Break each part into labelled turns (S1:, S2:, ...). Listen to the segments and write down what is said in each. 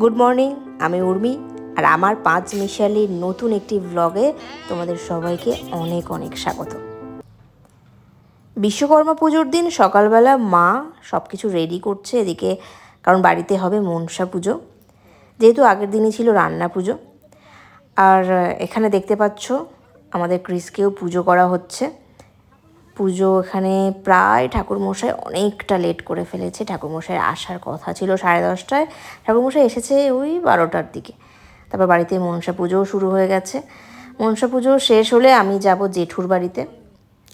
S1: Good morning আমি উর্মি, আর আমার পাঁচ মিশালির নতুন একটি ব্লগে তোমাদের সবাইকে অনেক অনেক স্বাগত। বিশ্বকর্মা পুজোর দিন সকালবেলা মা সব কিছু রেডি করছে এদিকে, কারণ বাড়িতে হবে মনসা পুজো, যেহেতু আগের দিনই ছিল রান্না পুজো। আর এখানে দেখতে পাচ্ছ, আমাদের ক্রিসকেও পুজো করা হচ্ছে। পুজো এখানে প্রায় ঠাকুরমশাই অনেকটা লেট করে ফেলেছে। ঠাকুরমশাইয়ের আসার কথা ছিল সাড়ে দশটায়। ঠাকুরমশাই এসেছে ওই বারোটার দিকে। তারপর বাড়িতে মনসা পুজোও শুরু হয়ে গেছে। মনসা পুজো শেষ হলে আমি যাব জেঠুর বাড়িতে।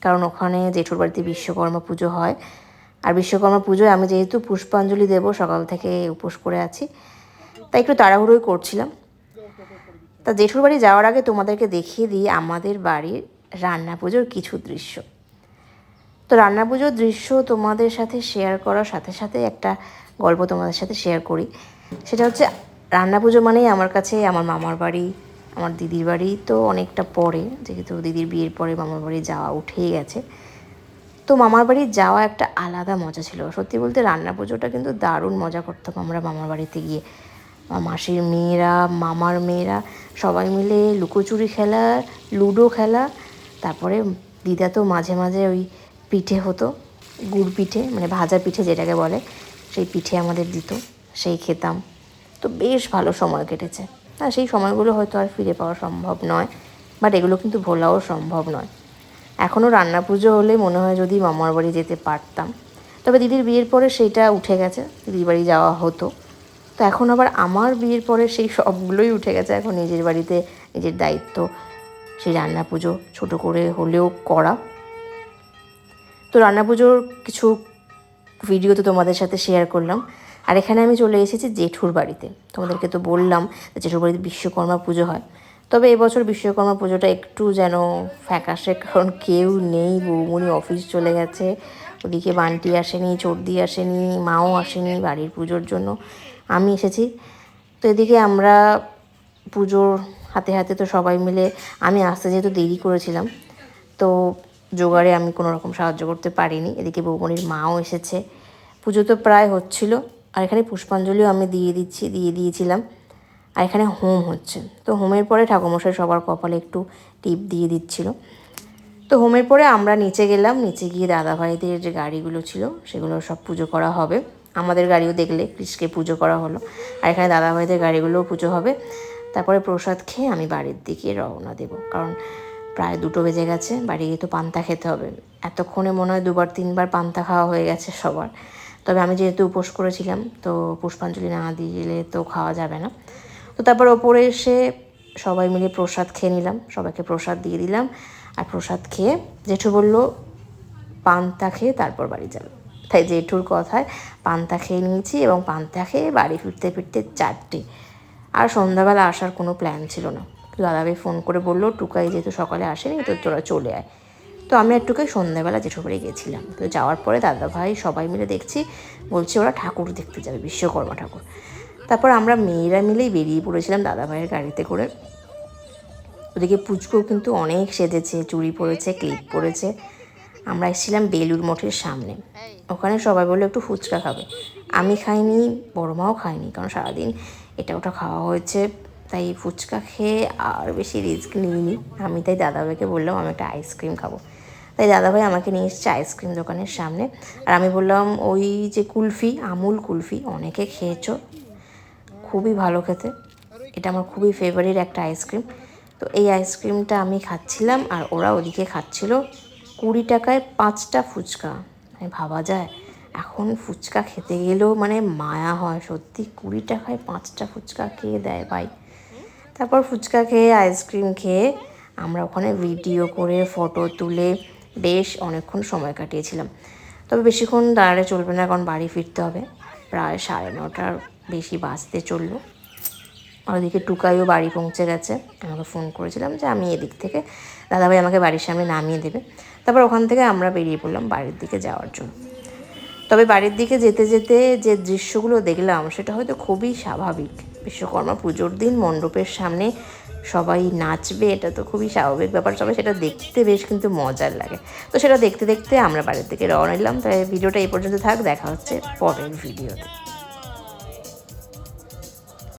S1: কারণ ওখানে জেঠুর বাড়িতে বিশ্বকর্মা পুজো হয়। আর বিশ্বকর্মা পুজোয় আমি যেহেতু পুষ্পাঞ্জলি দেব, সকাল থেকে উপোস করে আছি। তাই একটু তাড়াহুড়োই করছিলাম। তা জেঠুর বাড়ি যাওয়ার আগে তোমাদেরকে দেখিয়ে দিই আমাদের বাড়ির রান্না পুজোর কিছু দৃশ্য। তো রান্না পুজোর দৃশ্য তোমাদের সাথে শেয়ার করার সাথে সাথে একটা গল্প তোমাদের সাথে শেয়ার করি। সেটা হচ্ছে রান্না পুজো মানেই আমার কাছে আমার মামার বাড়ি, আমার দিদির বাড়ি তো অনেকটা পরে, যেহেতু দিদির বিয়ের পরে মামার বাড়ি যাওয়া উঠেই গেছে। তো মামার বাড়ি যাওয়া একটা আলাদা মজা ছিল। সত্যি বলতে রান্না পুজোটা কিন্তু দারুণ মজা করতাম আমরা মামার বাড়িতে গিয়ে। মাসির মেয়েরা, মামার মেয়েরা সবাই মিলে লুকোচুরি খেলা, লুডো খেলা, তারপরে দিদা তো মাঝে মাঝে ওই পিঠে হতো, গুড় পিঠে মানে ভাজা পিঠে যেটাকে বলে, সেই পিঠে আমাদের দিত, সেই খেতাম। তো বেশ ভালো সময় কেটেছে। হ্যাঁ সেই সময়গুলো হয়তো আর ফিরে পাওয়া সম্ভব নয়, বাট এগুলো কিন্তু ভোলাও সম্ভব নয়। এখনও রান্না পুজো হলে মনে হয় যদি মামার বাড়ি যেতে পারতাম। তবে দিদির বিয়ের পরে সেইটা উঠে গেছে, দিদির বাড়ি যাওয়া হতো। তো এখন আবার আমার বিয়ের পরে সেই সবগুলোই উঠে গেছে। এখন নিজের বাড়িতে নিজের দায়িত্ব, সেই রান্না পুজো ছোটো করে হলেও করা। তো রান্না পুজোর কিছু ভিডিও তো তোমাদের সাথে শেয়ার করলাম। আর এখানে আমি চলে এসেছি জেঠুর বাড়িতে। তোমাদেরকে তো বললাম জেঠুর বাড়িতে বিশ্বকর্মা পুজো হয়। তবে এবছর বিশ্বকর্মা পুজোটা একটু যেন ফ্যাকাশে, কারণ কেউ নেই, বৌমনি অফিস চলে গেছে। ওদিকে বান্টি আসেনি, চর্দি আসেনি, মাও আসেনি বাড়ির পুজোর জন্য। আমি এসেছি। তো এদিকে আমরা পুজোর হাতে হাতে তো সবাই মিলে, আমি আসতে যেহেতু দেরি করেছিলাম, তো জোগাড়ে আমি কোনো রকম সাহায্য করতে পারিনি। এদিকে বৌমনির মাও এসেছে। পুজো তো প্রায় হচ্ছিল। আর এখানে পুষ্পাঞ্জলিও আমি দিয়ে দিচ্ছি, দিয়ে দিয়েছিলাম। আর এখানে হোম হচ্ছে। তো হোমের পরে ঠাকুরমশাই সবার কপালে একটু টিপ দিয়ে দিচ্ছিল। তো হোমের পরে আমরা নিচে গেলাম। নিচে গিয়ে দাদাভাইদের যে গাড়িগুলো ছিল, সেগুলো সব পুজো করা হবে। আমাদের গাড়িও দেখলে কৃষকে পুজো করা হলো। আর এখানে দাদাভাইদের গাড়িগুলোও পুজো হবে। তারপরে প্রসাদ খেয়ে আমি বাড়ির দিকে রওনা দেব। কারণ প্রায় দুটো বেজে গেছে, বাড়ি গিয়ে তো পান্তা খেতে হবে। এতক্ষণে মনে হয় দুবার, তিনবার পান্তা খাওয়া হয়ে গেছে সবার। তবে আমি যেহেতু উপোস করেছিলাম, তো পুষ্পাঞ্জলি না দিলে তো খাওয়া যাবে না। তো তারপর ওপরে এসে সবাই মিলে প্রসাদ খেয়ে নিলাম, সবাইকে প্রসাদ দিয়ে দিলাম। আর প্রসাদ খেয়ে জেঠু বলল, পান্তা খেয়ে তারপর বাড়ি যাবে। তাই জেঠুর কথায় পান্তা খেয়ে নিয়েছি এবং পান্তা খেয়ে বাড়ি ফিরতে ফিরতে চারটে। আর সন্ধ্যাবেলা আসার কোনো প্ল্যান ছিল না। দাদাভাই ফোন করে বলল, টুকাই যেহেতু সকালে আসেনি, তো তোরা চলে আয়। তো আমি আর টুকাই সন্ধ্যাবেলা জেঠু বাড়ি গেছিলাম তো যাওয়ার পরে দাদাভাই সবাই মিলে দেখছি, বলছে ওরা ঠাকুর দেখতে যাবে, বিশ্বকর্মা ঠাকুর। তারপর আমরা মেয়েরা মিলেই বেরিয়ে পড়েছিলাম দাদাভাইয়ের গাড়িতে করে। ওদিকে পুচকো কিন্তু অনেক সেজেছে, চুড়ি পরেছে, ক্লিপ পরেছে। আমরা এসেছিলাম বেলুর মঠের সামনে। ওখানে সবাই বলল, একটু ফুচকা খাবে। আমি খাইনি, বড় মাও খাইনি কারণ সারাদিন এটা ওটা খাওয়া হয়েছে। তাই ফুচকা খেয়ে আর বেশি রিস্ক নিইনি। আমি তাই দাদাভাইকে বললাম, আমি একটা আইসক্রিম খাব। তাই দাদাভাই আমাকে নিয়ে এসছে আইসক্রিম দোকানের সামনে। আর আমি বললাম, ওই যে কুলফি, আমুল কুলফি, অনেকে খেয়েছো। খুবই ভালো খেতে। এটা আমার খুবই ফেভারিট একটা আইসক্রিম তো এই আইসক্রিমটা আমি খাচ্ছিলাম আর ওরা ওদিকে খাচ্ছিল কুড়ি টাকায় পাঁচটা ফুচকা। মানে ভাবা যায়, এখন ফুচকা খেতে গেলেও মানে মায়া হয়। সত্যি কুড়ি টাকায় পাঁচটা ফুচকা খেয়ে দেয় ভাই? তারপর ফুচকা খেয়ে, আইসক্রিম খেয়ে আমরা ওখানে ভিডিও করে ফটো তুলে বেশ অনেকক্ষণ সময় কাটিয়েছিলাম। তবে বেশিক্ষণ দাঁড়ালে চলবে না, কারণ বাড়ি ফিরতে হবে। প্রায় সাড়ে নটার বেশি বাজতে চলল। ওদিকে টুকাইও বাড়ি পৌঁছে গেছে। আমাকে ফোন করেছিলাম যে, আমি এদিক থেকে দাদাভাই আমাকে বাড়ির সামনে নামিয়ে দেবে। তারপর ওখান থেকে আমরা বেরিয়ে পড়লাম বাড়ির দিকে যাওয়ার জন্য। তবে বাড়ির দিকে যেতে যেতে যে দৃশ্যগুলো দেখলাম, সেটা হয়তো খুবই স্বাভাবিক। বিশ্বকর্মা পুজোর দিন মণ্ডপের সামনে সবাই নাচবে, এটা তো খুবই স্বাভাবিক ব্যাপার। সবাই সেটা দেখতে বেশ কিন্তু মজার লাগে। তো সেটা দেখতে দেখতে আমরা বাড়ির থেকে রওনা নিলাম তাই ভিডিওটা এই পর্যন্ত থাক, দেখা হচ্ছে পরের ভিডিওতে।